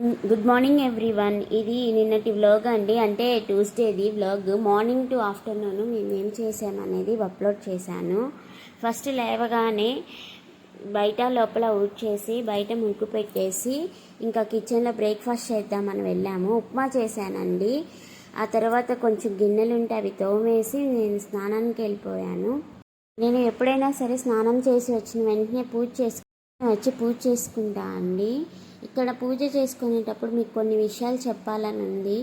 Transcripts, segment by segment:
Good morning everyone. ఇది నిన్నటి vlog అండి. అంటే ట్యూస్డేది వ్లాగ్ మార్నింగ్ టు ఆఫ్టర్నూన్ మేము ఏం చేసామనేది అప్లోడ్ చేశాను. ఫస్ట్ లేవగానే బయట లోపల ఊడ్ చేసి బయట ముగ్గు పెట్టేసి ఇంకా కిచెన్లో బ్రేక్ఫాస్ట్ చేద్దామని వెళ్ళాము. ఉప్మా చేశానండి. ఆ తర్వాత కొంచెం గిన్నెలు ఉంటే అవి తోమేసి నేను స్నానానికి వెళ్ళిపోయాను. నేను ఎప్పుడైనా సరే స్నానం చేసి వచ్చిన వెంటనే పూజ చేసుకు వచ్చి పూజ చేసుకుంటా అండి. ఇక్కడ పూజ చేసుకునేటప్పుడు మీకు కొన్ని విషయాలు చెప్పాలని ఉంది.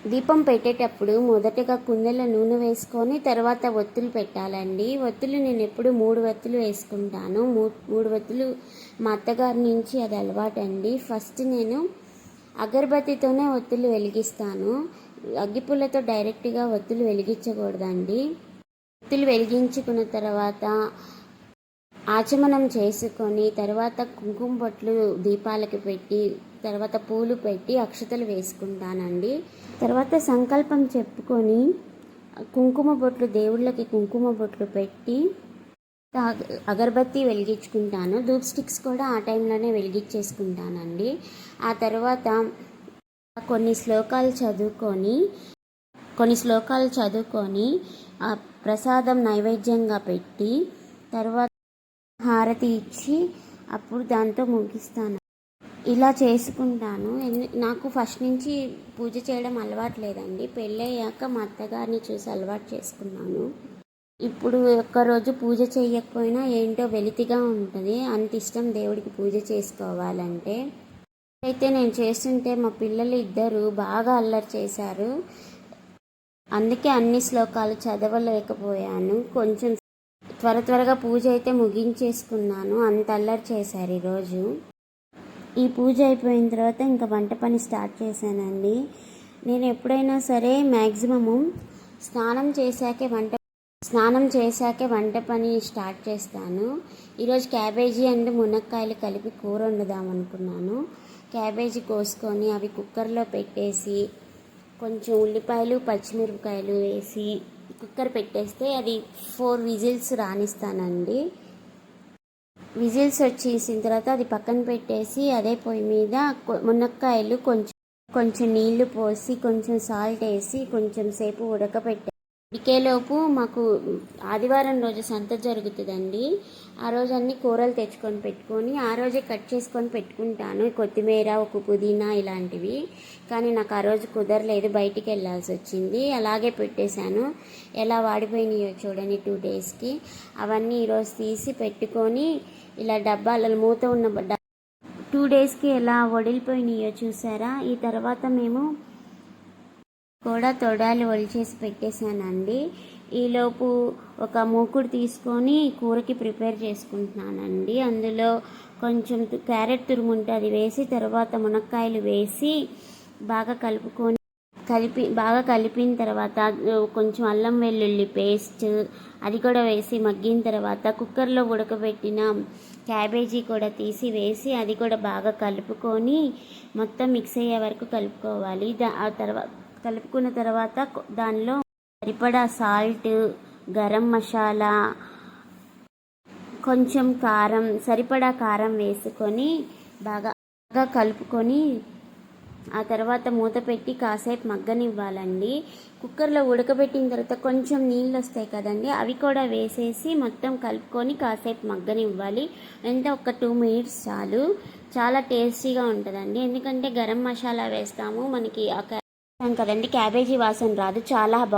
దీపం పెట్టేటప్పుడు మొదటగా కుందెల నూనె వేసుకొని తర్వాత ఒత్తులు పెట్టాలండి. ఒత్తులు నేను ఎప్పుడు మూడు ఒత్తులు వేసుకుంటాను. మూడు ఒత్తులు మా అత్తగారి నుంచి అది అలవాటండి. ఫస్ట్ నేను అగరబత్తితోనే ఒత్తులు వెలిగిస్తాను. అగ్గిపుల్లతో డైరెక్ట్గా ఒత్తులు వెలిగించకూడదండి. ఒత్తులు వెలిగించుకున్న తర్వాత ఆచమనం చేసుకొని తర్వాత కుంకుమ బొట్లు దీపాలకి పెట్టి తర్వాత పూలు పెట్టి అక్షతలు వేసుకుంటానండి. తర్వాత సంకల్పం చెప్పుకొని కుంకుమ బొట్లు దేవుళ్ళకి కుంకుమ బొట్లు పెట్టి అగరబత్తి వెలిగించుకుంటాను. ధూప్ స్టిక్స్ కూడా ఆ టైంలోనే వెలిగించేసుకుంటానండి. ఆ తర్వాత కొన్ని శ్లోకాలు చదువుకొని కొన్ని శ్లోకాలు చదువుకొని ఆ ప్రసాదం నైవేద్యంగా పెట్టి తర్వాత హారతి ఇచ్చి అప్పుడు దాంతో ముగిస్తాను. ఇలా చేసుకుంటాను. నాకు ఫస్ట్ నుంచి పూజ చేయడం అలవాటు లేదండి. పెళ్ళయ్యాక మా అత్తగారిని చూసి అలవాటు చేసుకున్నాను. ఇప్పుడు ఒక్కరోజు పూజ చేయకపోయినా ఏంటో వెలితిగా ఉంటుంది. అంత ఇష్టం దేవుడికి పూజ చేసుకోవాలంటే. అయితే నేను చేస్తుంటే మా పిల్లలు ఇద్దరు బాగా అల్లరి చేశారు. అందుకే అన్ని శ్లోకాలు చదవలేకపోయాను. కొంచెం త్వర త్వరగా పూజ అయితే ముగించేసుకున్నాను. అంత అల్లరి చేశారు ఈరోజు. ఈ పూజ అయిపోయిన తర్వాత ఇంకా వంట పని స్టార్ట్ చేశానండి. నేను ఎప్పుడైనా సరే మ్యాక్సిమము స్నానం చేశాకే వంట స్నానం చేశాకే వంట పని స్టార్ట్ చేస్తాను. ఈరోజు క్యాబేజీ అండ్ మునక్కాయలు కలిపి కూర వండుదాం అనుకున్నాను క్యాబేజీ కోసుకొని అవి కుక్కర్లో పెట్టేసి కొంచెం ఉల్లిపాయలు పచ్చిమిరపకాయలు వేసి కుక్కర్ పెట్టేస్తే అది ఫోర్ విజిల్స్ రానిస్తానండి. విజిల్స్ వచ్చేసిన తర్వాత అది పక్కన పెట్టేసి అదే పొయ్యి మీద మునక్కాయలు కొంచెం కొంచెం నీళ్ళు పోసి కొంచెం సాల్ట్ వేసి కొంచెం సేపు ఉడకపెట్టాను ఇకేలోపు మాకు ఆదివారం రోజు సంత జరుగుతుందండి. ఆ రోజు అన్ని కూరలు తెచ్చుకొని పెట్టుకొని ఆ రోజే కట్ చేసుకొని పెట్టుకుంటాను. కొత్తిమీర ఒక పుదీనా ఇలాంటివి. కానీ నాకు ఆ రోజు కుదరలేదు బయటికి వెళ్ళాల్సి వచ్చింది. అలాగే పెట్టేశాను. ఎలా వాడిపోయినాయో చూడండి టూ డేస్కి. అవన్నీ ఈరోజు తీసి పెట్టుకొని ఇలా డబ్బాలలో మూత ఉన్న డబ్బా టూ డేస్కి ఎలా వడిలిపోయినాయో చూసారా? ఈ తర్వాత మేము కూడా తొడాలు ఒలిచేసి పెట్టేశానండి. ఈలోపు ఒక మూకుడు తీసుకొని కూరకి ప్రిపేర్ చేసుకుంటున్నానండి. అందులో కొంచెం క్యారెట్ తురుము అది వేసి తర్వాత మునక్కాయలు వేసి బాగా కలుపుకొని కలిపి బాగా కలిపిన తర్వాత కొంచెం అల్లం వెల్లుల్లి పేస్ట్ అది కూడా వేసి మగ్గిన తర్వాత కుక్కర్లో ఉడకబెట్టిన క్యాబేజీ కూడా తీసి వేసి అది కూడా బాగా కలుపుకొని మొత్తం మిక్స్ అయ్యే వరకు కలుపుకోవాలి. దా ఆ తర్వాత కలుపుకున్న తర్వాత దానిలో సరిపడా సాల్ట్ గరం మసాలా కొంచెం కారం సరిపడా కారం వేసుకొని బాగా బాగా కలుపుకొని ఆ తర్వాత మూత పెట్టి కాసేపు మగ్గనివ్వాలండి. కుక్కర్లో ఉడకబెట్టిన తర్వాత కొంచెం నీళ్ళు వస్తాయి కదండి అవి కూడా వేసేసి మొత్తం కలుపుకొని కాసేపు మగ్గనివ్వాలి. ఎంత? ఒక టూ మినిట్స్ చాలు. చాలా టేస్టీగా ఉంటుందండి. ఎందుకంటే గరం మసాలా వేస్తాము మనకి ఆ కదండి. క్యాబేజీ వాసన రాదు. చాలా బాగుంది